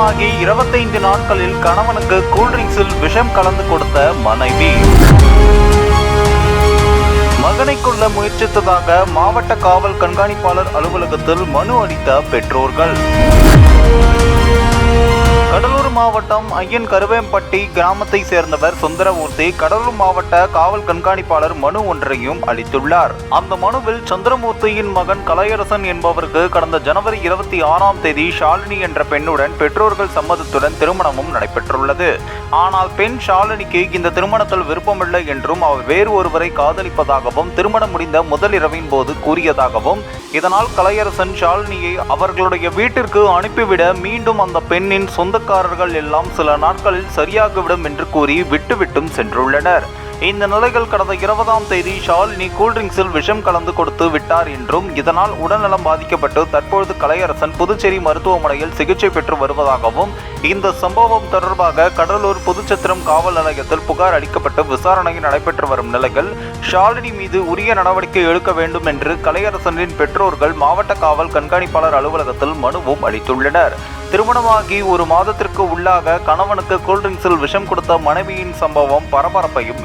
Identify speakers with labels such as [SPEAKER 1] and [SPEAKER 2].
[SPEAKER 1] திருமணமாகி இருபத்தைந்து நாட்களில் கணவனுக்கு கூல்ட்ரிங்க்ஸில் விஷம் கலந்து கொடுத்த மனைவி. மகனை கொள்ள முயற்சித்ததாக மாவட்ட காவல் கண்காணிப்பாளர் அலுவலகத்தில் மனு அளித்த பெற்றோர்கள். மாவட்டம் ஐயன் கருவேம்பட்டி கிராமத்தை சேர்ந்தவர் சுந்தரமூர்த்தி கடலூர் மாவட்ட காவல் கண்காணிப்பாளர் மனு ஒன்றையும் அளித்துள்ளார். அந்த மனுவில் சந்திரமூர்த்தியின் மகன் கலையரசன் என்பவருக்கு கடந்த ஜனவரி இருபத்தி ஆறாம் தேதி ஷாலினி என்ற பெண்ணுடன் பெற்றோர்கள் சம்மதத்துடன் திருமணமும் நடைபெற்றுள்ளது. ஆனால் பெண் ஷாலினிக்கு இந்த திருமணத்தில் விருப்பமில்லை என்றும் அவர் வேறு ஒருவரை காதலிப்பதாகவும் திருமணம் முடிந்த முதல் இரவின் போது கூறியதாகவும் இதனால் கலையரசன் ஷாலினியை அவர்களுடைய வீட்டிற்கு அனுப்பிவிட மீண்டும் அந்த பெண்ணின் சொந்தக்காரர்கள் எல்லாம் சில நாட்களில் சரியாகிவிடும் என்று கூறி விட்டுவிட்டும் சென்றுள்ளனர். இந்த நிலைகள் கடந்த இருபதாம் தேதி ஷாலினி கூல்ட்ரிங்க்ஸில் விஷம் கலந்து கொடுத்து விட்டார் என்றும் இதனால் உடல்நலம் பாதிக்கப்பட்டு தற்பொழுது கலையரசன் புதுச்சேரி மருத்துவமனையில் சிகிச்சை பெற்று வருவதாகவும் இந்த சம்பவம் தொடர்பாக கடலூர் புதுச்சத்திரம் காவல் நிலையத்தில் புகார் அளிக்கப்பட்டு விசாரணை நடைபெற்று வரும் நிலையில் ஷாலினி மீது உரிய நடவடிக்கை எடுக்க வேண்டும் என்று கலையரசனின் பெற்றோர்கள் மாவட்ட காவல் கண்காணிப்பாளர் அலுவலகத்தில் மனுவும் அளித்துள்ளனர். திருமணமாகி ஒரு மாதத்திற்கு உள்ளாக கணவனுக்கு கூல்ட்ரிங்க்ஸில் விஷம் கொடுத்த மனைவியின் சம்பவம் பரபரப்பையும்